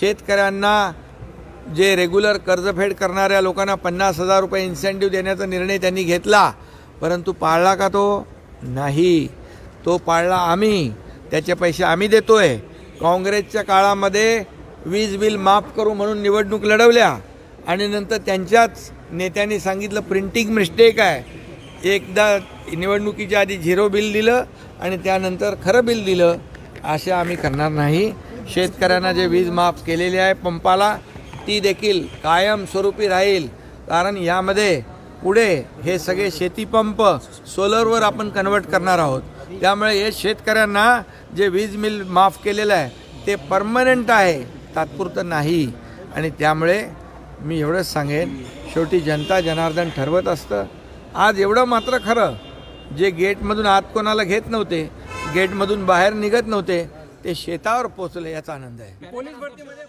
शेतकऱ्यांना जे रेग्युलर कर्जफेड करणाऱ्या लोकांना पन्नास हजार रुपये इन्सेंटिव्ह देण्याचा निर्णय त्यांनी घेतला. परंतु पाळला का तो? नाही. तो पाळला आम्ही. त्याचे पैसे आम्ही देतोय. काँग्रेसच्या काळामध्ये वीज बिल माफ करू म्हणून निवडणूक लढवल्या. आणि नंतर त्यांच्याच नेत्यांनी सांगितलं प्रिंटिंग मिस्टेक आहे. एकदा निवडणुकीच्या आधी झिरो बिल दिलं आणि त्यानंतर खरं बिल दिलं. असे आम्ही करणार नाही. शेतकऱ्यांना जे वीज माफ केलेली आहे पंपाला ती देखील कायमस्वरूपी राहील. कारण यामध्ये पुढे हे सगळे शेतीपंप सोलरवर आपण कन्वर्ट करणार आहोत. त्यामुळे हे शेतकऱ्यांना जे वीज मिल माफ केलेलं आहे ते परमनंट आहे तात्पुरतं नाही. आणि त्यामुळे मी एवढंच सांगेन शेवटी जनता जनार्दन ठरवत असतं. आज एवढं मात्र खरं जे गेटमधून आत कोणाला घेत नव्हते गेटमधून बाहेर निघत नव्हते ते शेतावर पोचले याचा आनंद आहे. पोलीस भरतीमध्ये